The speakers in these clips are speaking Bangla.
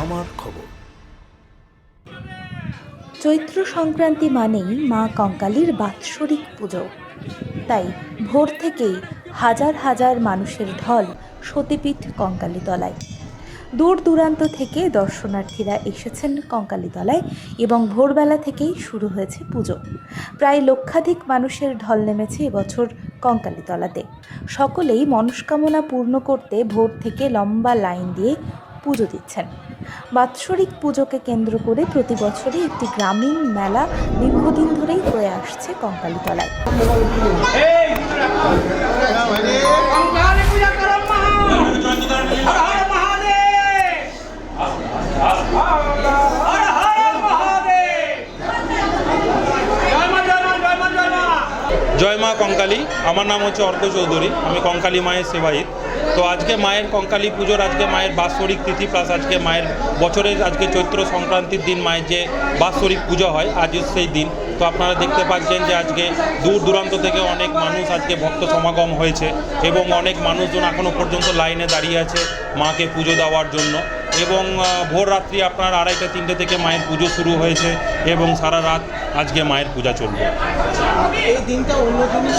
আমার খবর। চৈত্র সংক্রান্তি মানেই মা কঙ্কালীর বাৎসরিক পুজো। তাই ভোর থেকেই হাজার হাজার মানুষের ঢল সতীপীঠ কঙ্কালীতলায়। দূর দূরান্ত থেকে দর্শনার্থীরা এসেছেন কঙ্কালীতলায় এবং ভোরবেলা থেকেই শুরু হয়েছে পুজো। প্রায় লক্ষাধিক মানুষের ঢল নেমেছে এবছর কঙ্কালীতলাতে। সকলেই মনস্কামনা পূর্ণ করতে ভোর থেকে লম্বা লাইন দিয়ে পুজো দিচ্ছেন। বাৎসরিক পুজোকে কেন্দ্র করে প্রতি বছরই একটি গ্রামীণ মেলা দীর্ঘদিন ধরেই হয়ে আসছে কঙ্কালীতলায়। জয় মা কঙ্কালী, আমার নাম হচ্ছে অর্ক চৌধুরী, আমি কঙ্কালী মায়ের সেবায়িত। তো আজকে মায়ের কঙ্কালী পুজোর, আজকে মায়ের বাৎসরিক তিথি প্লাস আজকে মায়ের বছরের, আজকে চৈত্র সংক্রান্তির দিন মায়ের যে বাৎসরিক পুজো হয় আজ সেই দিন। তো আপনারা দেখতে পাচ্ছেন যে আজকে দূর দূরান্ত থেকে অনেক মানুষ আজকে ভক্ত সমাগম হয়েছে এবং অনেক মানুষজন এখনও পর্যন্ত লাইনে দাঁড়িয়ে আছে মাকে পুজো দেওয়ার জন্য। এবং ভোর রাত্রি আপনার আড়াইটা, তিনটে থেকে মায়ের পুজো শুরু হয়েছে এবং সারা রাত আজকে মায়ের পূজা চলবে। এই দিনটা অন্য জিনিস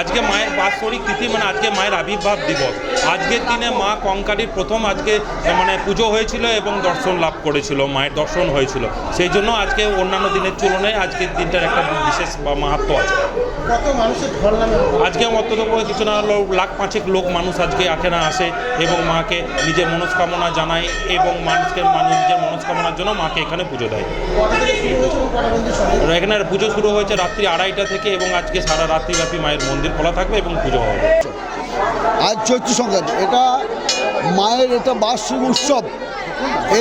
আজকে মায়ের বাৎসরিক তিথি মানে আজকে মায়ের আবির্ভাব দিবস। আজকের দিনে মা কঙ্কালীর প্রথম আজকে মানে পুজো হয়েছিল এবং দর্শন লাভ করেছিল মায়ের দর্শন হয়েছিল। সেই জন্য আজকে অন্যান্য দিনের তুলনায় আজকের দিনটার একটা বিশেষ বা মাহাত্ম আছে। আজকে করে কিছু না হলেও লাখ পাঁচেক লোক মানুষ আজকে এখানে আসে এবং মাকে নিজের মনস্কামনা জানায় এবং মানুষকে মানুষ নিজের মনস্কামনার জন্য মাকে এখানে পুজো দেয়। এখানে পুজো শুরু হয়েছে রাত্রি আড়াইটা থেকে এবং আজকে সারা রাত্রিব্যাপী মায়ের মন্দির খোলা থাকবে এবং পুজো হবে। আজ চৈত্র সংক্রান্তি, এটা মায়ের এটা বার্ষিক উৎসব।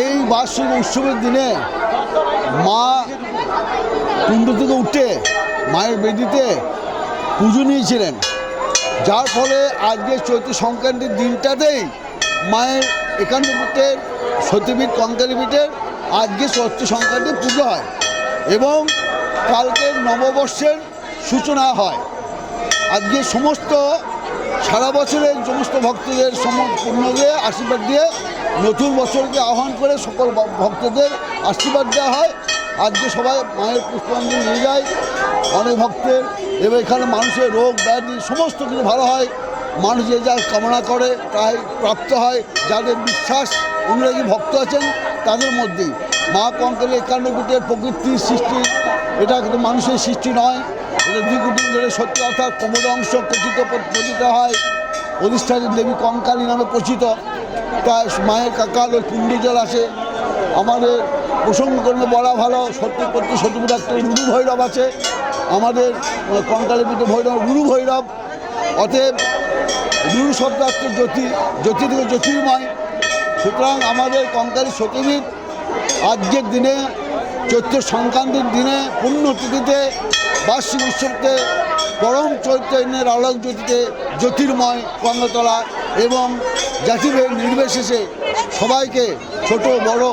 এই বার্ষিক উৎসবের দিনে মা কুণ্ড থেকে উঠে মায়ের বেদিতে পুজো নিয়েছিলেন। যার ফলে আজকে চৈত্র সংক্রান্তির দিনটাতেই মায়ের একান্ন পীঠের সতীপীঠ কঙ্কালী পীঠের আজকে চৈত্র সংক্রান্তি পুজো হয়। এবং কালকে নববর্ষের সূচনা হয়। আজকে সমস্ত সারা বছরের সমস্ত ভক্তদের সম্পূর্ণ দিয়ে আশীর্বাদ দিয়ে নতুন বছরকে আহ্বান করে সকল ভক্তদের আশীর্বাদ দেওয়া হয়। আজকে সবাই মায়ের পুষ্পাঞ্জলি নিয়ে যায়। অনেক ভক্তের এবং এখানে মানুষের রোগ ব্যাধি সমস্ত কিছু ভালো হয়। মানুষ যে যা কামনা করে তাই প্রাপ্ত হয়। যাদের বিশ্বাস অনুরাগী ভক্ত আছেন তাদের মধ্যেই। মা কঙ্কালী একান্ন কোটির প্রকৃতির সৃষ্টি। এটা কিন্তু মানুষের সৃষ্টি নয়। এটা দীর্ঘদিন ধরে সত্যি অর্থাৎ কোমর অংশ কথিত পতিত হয়। অধিষ্ঠানী দেবী কঙ্কালী নামে পরিচিত। তাই মায়ের কাকাল ওই কুণ্ড জল আসে। আমাদের প্রসঙ্গ করলে বলা ভালো, সত্যি প্রতি সত্যি একটা গুরু ভৈরব আছে। আমাদের কঙ্কালী পিঠে ভৈরব, গুরু ভৈরব। অতএব গুরু শব্দার্থ জ্যোতি জ্যোতি থেকে জ্যোতির্ময়। সুতরাং আমাদের কঙ্কালী সতীবীর আজকের দিনে চৈত্র সংক্রান্তির দিনে পুণ্যতিথিতে বার্ষিক উৎসবকে পরম চৈতন্যের আলোক জ্যোতিতে জ্যোতির্ময় গঙ্গাতলা এবং জাতির নির্বিশেষে সবাইকে ছোট, বড়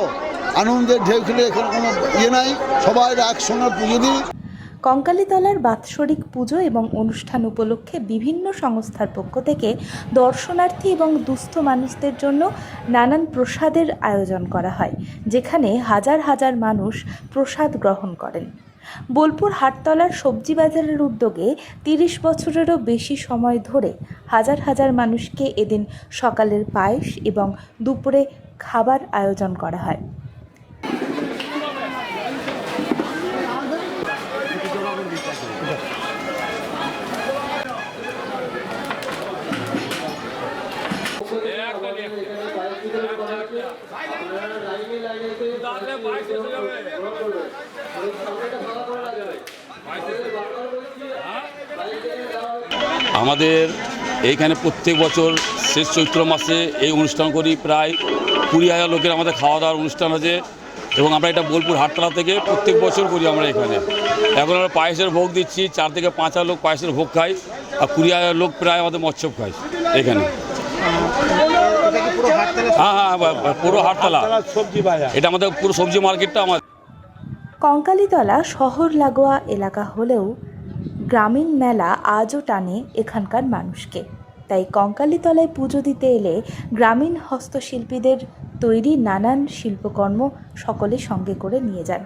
আনন্দের ঢেউ খেলে এখানে কোনো ইয়ে নাই। সবাই একসঙ্গে পুজো দিই কঙ্কালীতলার বাৎসরিক পুজো এবং অনুষ্ঠান উপলক্ষে বিভিন্ন সংস্থার পক্ষ থেকে দর্শনার্থী এবং দুস্থ মানুষদের জন্য নানান প্রসাদের আয়োজন করা হয়, যেখানে হাজার হাজার মানুষ প্রসাদ গ্রহণ করেন। বোলপুর হাটতলার সবজি বাজারের উদ্যোগে তিরিশ বছরেরও বেশি সময় ধরে হাজার হাজার মানুষকে এদিন সকালের পায়েস এবং দুপুরে খাবার আয়োজন করা হয়। আমাদের এইখানে প্রত্যেক বছর শেষ চৈত্র মাসে এই অনুষ্ঠান করি, প্রায় কুড়ি হাজার লোকের আমাদের খাওয়া দাওয়ার অনুষ্ঠান আছে এবং আমরা এটা বোলপুর হাটতলা থেকে প্রত্যেক বছর করি আমরা এখানে। এখন আমরা পায়েসের ভোগ দিচ্ছি, চার থেকে পাঁচ হাজার লোক পায়েসের ভোগ খাই আর কুড়ি হাজার লোক প্রায় আমাদের মৎস্য খায় এখানে। হ্যাঁ হ্যাঁ বা- বা- পুরো হাটতলা। সবজি বাজার। এটা আমাদের পুরো সবজি মার্কেটটা আমার। কঙ্কালীতলা শহর লাগোয়া এলাকা হলেও গ্রামীণ মেলা আজও টানে এখানকার মানুষকে। তাই কঙ্কালীতলায় পুজো দিতে এলে গ্রামীণ হস্তশিল্পীদের তৈরি নানান শিল্পকর্ম সকলে সঙ্গে করে নিয়ে যান।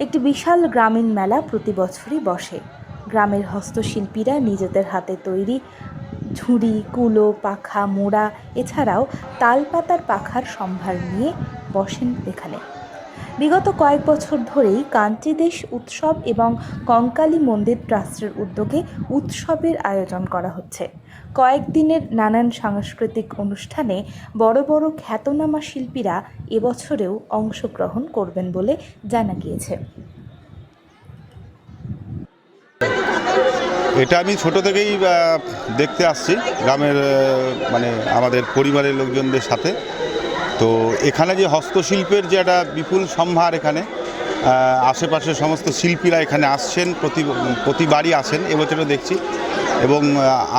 একটি বিশাল গ্রামীণ মেলা প্রতি বছরই বসে। গ্রামের হস্তশিল্পীরা নিজেদের হাতে তৈরি ঝুড়ি, কুলো, পাখা, মোড়া, এছাড়াও তালপাতার পাখার সম্ভার নিয়ে বসেন এখানে। বিগত কয়েক বছর ধরেই কান্তিদেশ উৎসব এবং কঙ্কালী মন্দির ট্রাস্টের উদ্যোগে উৎসবের আয়োজন করা হচ্ছে। কয়েকদিনের নানান সাংস্কৃতিক অনুষ্ঠানে বড় বড় খ্যাতনামা শিল্পীরা এবছরেও অংশগ্রহণ করবেন বলে জানা গিয়েছে। এটা আমি ছোট থেকেই দেখতে আসছি গ্রামের মানে আমাদের পরিবারের লোকজনদের সাথে। তো এখানে যে হস্তশিল্পের যে একটা বিপুল সম্ভার এখানে আশেপাশের সমস্ত শিল্পীরা এখানে আসছেন প্রতি প্রতিবারই আসেন এবছরও দেখছি। এবং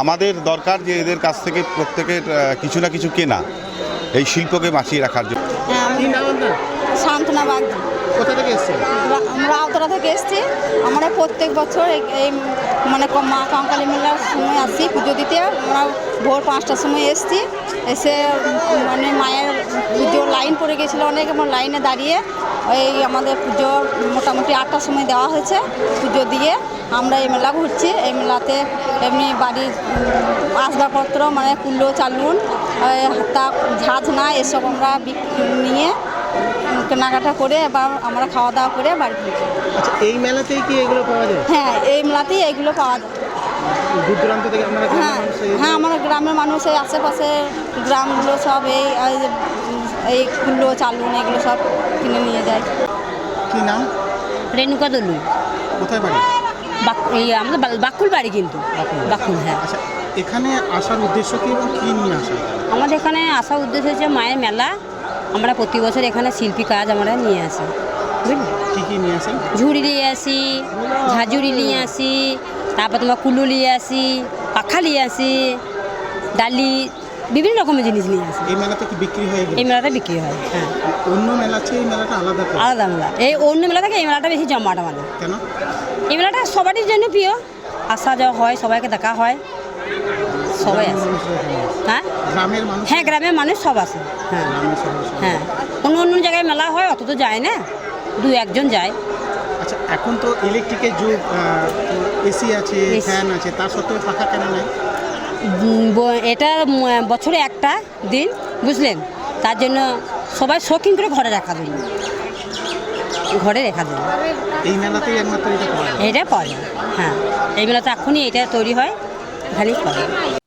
আমাদের দরকার যে এদের কাছ থেকে প্রত্যেকের কিছু না কিছু কেনা এই শিল্পকে বাঁচিয়ে রাখার জন্য। হ্যাঁ সান্ত্বনা বাগদি। কোথা থেকে এসেছেন? আমরা আওতরা থেকে এসেছি। আমরা প্রত্যেক বছর এই মানে মা কঙ্কালী মেলার সময় আসি পুজো দিতে। আমরা ভোর পাঁচটার সময় এসেছি। এসে মানে মায়ের পুজো লাইন পড়ে গেছিল অনেক, আমরা লাইনে দাঁড়িয়ে এই আমাদের পুজো মোটামুটি আটটার সময় দেওয়া হয়েছে পুজো দিয়ে আমরা এই মেলা ঘুরছি। এই মেলাতে এমনি বাড়ির আসবাবপত্র মানে কুল্লো চালুন হাতা, ঝাঁঝনা, এসব আমরা নিয়ে কেনাকাটা করে এবার আমরা খাওয়া দাওয়া করে বাড়ি ফিরছি। আচ্ছা এই মেলাতেই কি এগুলো পাওয়া যায়? হ্যাঁ এই মেলাতেই এইগুলো পাওয়া যায়। দূর দূরান্ত থেকে আপনারা হ্যাঁ হ্যাঁ আমার গ্রামের মানুষ এই আশেপাশে গ্রামগুলো সব এই এই যে, এই কুল্লো চালুন এগুলো সব কিনে নিয়ে যায়। কি নাম? রেণুকা দলু। কোথায় বাড়ি? বাক এই আমাদের বাকুল বাড়ি কিন্তু। বাকুল হ্যাঁ। আচ্ছা এখানে আসার উদ্দেশ্য কি এবং কি নিয়ে আসা? আমাদের এখানে আসা উদ্দেশ্য হচ্ছে মায়ের মেলা আমরা প্রতি বছর এখানে শিল্পী কাজ আমরা নিয়ে আসি। ঝুড়ি নিয়ে আসি ঝাঁঝুড়ি নিয়ে আসি তারপর তোমার কুলু নিয়ে আসি পাখা নিয়ে আসি ডালি বিভিন্ন রকমের জিনিস নিয়ে আসি। এই মেলাতে কি বিক্রি হয়ে এই মেলাটা বিক্রি হয়। হ্যাঁ অন্য মেলা এই মেলাটা আলাদা আলাদা মেলা। এই অন্য মেলা থেকে এই মেলাটা বেশি জমাট মানে কেন? এই মেলাটা সবারই জন্য প্রিয়। আসা যাওয়া হয় সবাইকে দেখা হয়। সবাই আসে। হ্যাঁ? গ্রামের মানুষ হ্যাঁ গ্রামের মানুষ সব আছে। হ্যাঁ। হ্যাঁ। অন্য অন্য জায়গায় মেলা হয় অত তো যায় না। দু একজন যায়। আচ্ছা এখন তো ইলেকট্রিকের যুগ এসি আছে ফ্যান আছে তার সত্ত্বেও পাখা কেন নাই? এটা বছরে একটা দিন বুঝলেন? তার জন্য সবাই শৌখিন করে ঘরে রাখা দিন ঘরে রেখা দিন এই মেলাতেই একমাত্র এটা পাওয়া যায়। হ্যাঁ এই মেলাতে এখনই এটা তৈরি হয় এখানেই পাওয়া